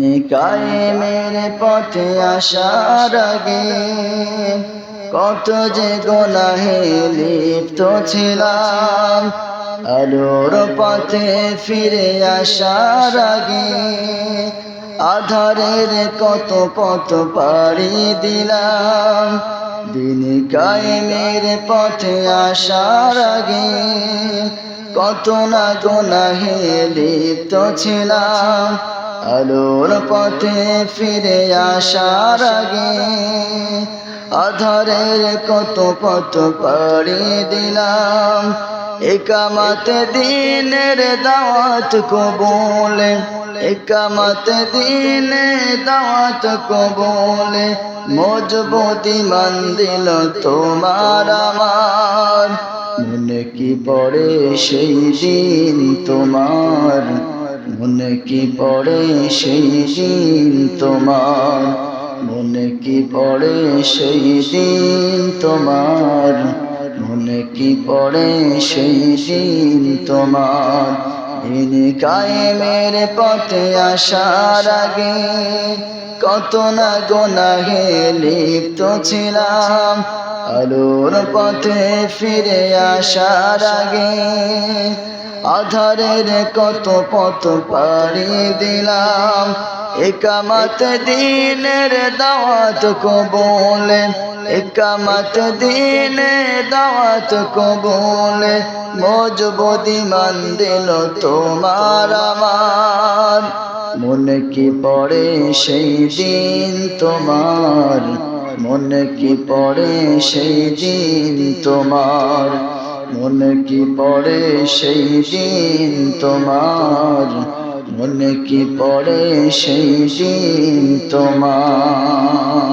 দিন কায়েমের পথে আসার আগে কত যে গোনাহে লিপ্ত ছিলাম, আলোর পথে ফিরে আসার আগে আধারের কত পথ পাড়ি দিলাম, দিন কায়েমের পথে আসার আগে কত না গোনাহে লিপ্ত ছিলাম। আলোর পথে ফিরে আসার আগে আধারের কত পথ পাড়ি দিলাম। একামাত দিনের দাওয়াত কবুলে, একামাত দিনে দাওয়াত কবুলে, মজবুতি মান দিল তোমার আমার। মনে কি পড়ে সেই দিন তোমার কি পড়ে সেই দিন তোমার? মনে কি পড়ে সেই দিন তোমার? মনে কি পড়ে সেই দিন তোমার? দিন কায়েমের পথে আসার আগে কত না গোনাহে লিপ্ত ছিলাম। আলোর পথে ফিরে আসার আগে আধারের কত পথ পাড়ি দিলাম। একামাত দিনের দাওয়াত কবলে, একামাত দিনে দাওয়াত কবলে মজবুদি মান দিল তোমার আমার। মনে কি পড়ে সেই দিন তোমার, মনে কি পড়ে সেই দিন তোমার। মনে কি পড়ে সেই দিন তোমার? মনে কি পড়ে সেই দিন তোমার?